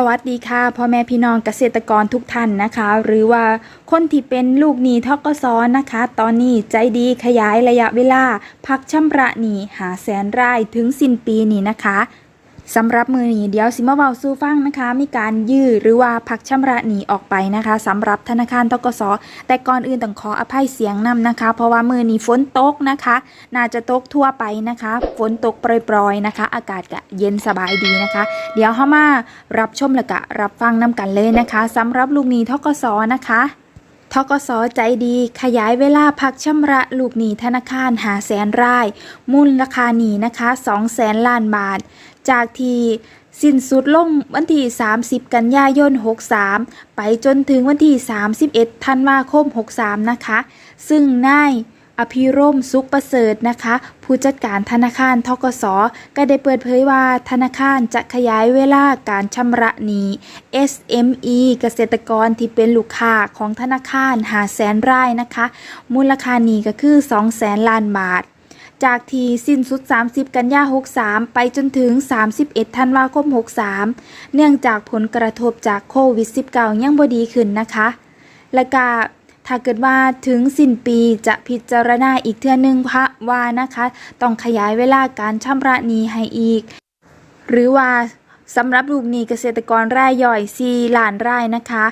สวัสดีค่ะพ่อแม่พี่น้องเกษตรกรทุกท่านนะคะ หรือว่าคนที่เป็นลูกหนี้ทกศนะคะ ตอนนี้ใจดีขยายระยะเวลา พักชำระหนี้หาแสนรายถึงสิ้นปีนี้นะคะ สำหรับมือนี้เดี๋ยวสิมาเบาสู้ฟังนะคะ มีการยื้อหรือว่าพักชำระหนี้ออกไปนะคะสำหรับธนาคารทกศแต่ก่อนอื่นต้องขออภัยเสียงนำนะคะ เพราะว่ามือนี้ฝนตกนะคะ น่าจะตกทั่วไปนะคะ ฝนตกปรยๆนะคะ อากาศก็เย็นสบายดีนะคะ เดี๋ยวเข้ามารับชมและกะรับฟังนำกันเลยนะคะสำหรับลูกหนี้ทกศนะคะทกศใจดีขยายเวลาพักชำระลูกหนี้ธนาคารหาแสนราย มูลราคาหนี้นะคะ2แสนล้านบาท จากที่สิ้นสุดลงวันที่ 30 กันยายน 63 ไปจนถึงวันที่ 31 ธันวาคม 63 นะคะ ซึ่งนายอภิรมสุขประเสริฐนะคะ ผู้จัดการธนาคารทกสก็ได้เปิดเผยว่าธนาคารจะขยายเวลาการชำระหนี้ SME เกษตรกรที่เป็นลูกค้าของธนาคารหาแสนรายนะคะ มูลค่าหนี้ก็คือ2แสนล้านบาท จากทีสิ้นสุด 30 กันยา63 ไปจนถึง 31 ธันวาคม 63 เนื่องจากผลกระทบจากโควิด -19 ยังบ่ดีขึ้นนะคะ และก็ถ้าเกิดว่าถึงสิ้นปีจะพิจารณาอีกเทื่อนึงพระว่านะคะ ต้องขยายเวลาการชำระหนี้ให้อีก หรือว่าสำหรับลูกหนี้เกษตรกรรายย่อย4ล้านรายนะคะ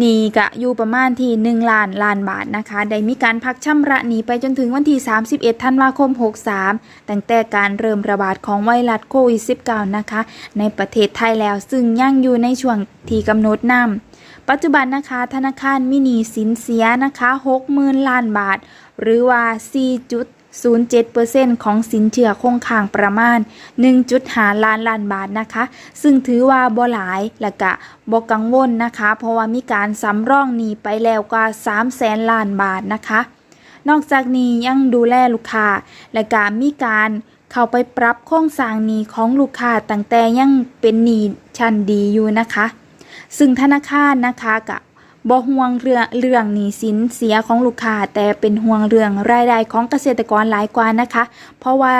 นี้ก็อยู่ประมาณที่ 1 ล้านล้านบาทนะคะ ได้มีการพักชำระหนี้ไปจนถึงวันที่ 31 ธันวาคม 63 ตั้งแต่การเริ่มระบาดของไวรัสโควิด -19 นะคะ ในประเทศไทยแล้วซึ่งยังอยู่ในช่วงที่กำหนดนำปัจจุบันนะคะธนาคารมินีสินเสียนะคะ 60,000 ล้านบาท หรือว่า 0.7%ของสินเชื่อคงค้างประมาณ 1.5 ล้านล้านบาทนะคะ ซึ่งถือว่าบ่หลายและกะบ่กังวลนะคะ เพราะว่ามีการสำรองหนี้ไปแล้วกว่า 3 แสนล้านบาทนะคะ นอกจากนี้ยังดูแลลูกค้า และการมีการเข้าไปปรับโครงสร้างหนี้ของลูกค้าตั้งแต่ยังเป็นหนี้ชั้นดีอยู่นะคะ ซึ่งธนาคารนะคะกะ บ่ห่วงเรื่องเรื่องหนี้สินเสียของลูกค้าแต่เป็นห่วงเรื่องรายได้ของเกษตรกรหลายกว่านะคะ เพราะว่า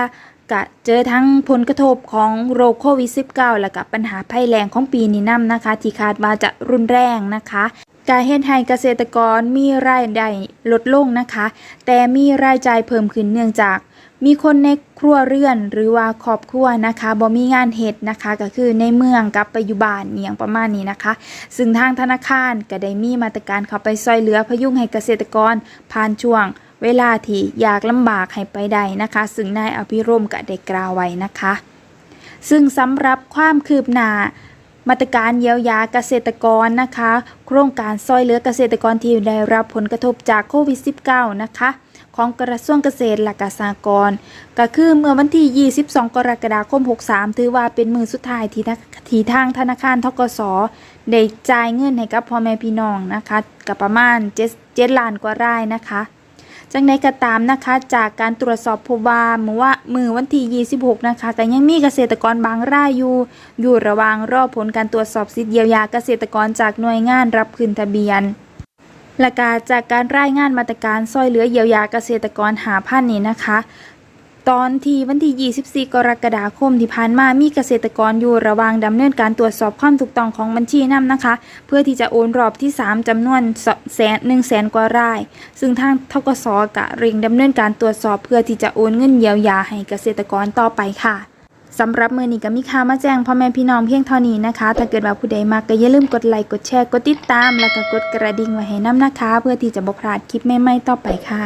กะเจอทั้งผลกระทบของโรคโควิด -19 และกับปัญหาภัยแล้งของปีนี้นํนะคะ ที่คาดว่าจะรุนแรงนะคะการเฮ็ดให้เกษตรกรมีรายได้ลดลงนะคะ แต่มีรายจ่ายเพิ่มขึ้นเนื่องจาก มีคนในครัวเรือนหรือว่าครอบครัวนะคะบ่มีงานเฮ็ดนะคะ ก็คือในเมืองกับไปอยู่บ้านอย่างประมาณนี้นะคะ ซึ่งทางธนาคารก็ได้มีมาตรการเข้าไปช่วยเหลือพยุงให้เกษตรกรผ่านช่วง เวลาที่ยากลำบากให้ไปได้นะคะ ซึ่งนายอภิรมก็ได้กล่าวไว้นะคะ ซึ่งสำหรับความคืบหน้ามาตรการเยียวยาเกษตรกรนะคะ โครงการซอยเหลือเกษตรกรที่ได้รับผลกระทบจากโควิด -19 นะคะ ของกระทรวงเกษตรและเกษตรกรก็คือเมื่อวันที่ 22 กรกฎาคม 63 ถือว่าเป็นมือสุดท้ายที่ทาที่ทางธนาคารทกสได้จ่ายเงินให้กับพ่อแม่พี่น้องนะคะกับประมาณ7 7ล้านกว่ารายนะคะจังใดก็ตามนะคะจากการตรวจสอบพบว่าเมื่อว่ามือวันที่ 26 นะคะก็ยังมีเกษตรกรบางรายอยู่อยู่ระหว่างรอผลการตรวจสอบสิทธิเยียวยาเกษตรกรจากหน่วยงานรับคืนทะเบียน และกาจากการรายงานมาตรการซอยเหลือเยียวยาเกษตรกรหาพันนี้นะคะ ตอนที่วันที่ 24 กรกฎาคมที่ผ่านมามีเกษตรกรอยู่ระหว่างดำเนินการตรวจสอบความถูกต้องของบัญชีนำนะคะ เพื่อที่จะโอนรอบที่ 3จำนวนแสนหนึ่งแสนกว่าราย ซึ่งทางทกสกะเร่งดำเนินการตรวจสอบเพื่อที่จะโอนเงินเยียวยาให้เกษตรกรต่อไปค่ะ สำหรับมือนี้ก็มีค่ามาแจ้งพ่อแม่พี่น้องเพียงเท่านี้นะคะ ถ้าเกิดว่าผู้ใดมากก็อย่าลืมกดไลค์กดแชร์กดติดตาม แล้วก็กดกระดิ่งไว้ให้น้ำนะคะ เพื่อที่จะบ่พลาดคลิปใหม่ๆต่อไปค่ะ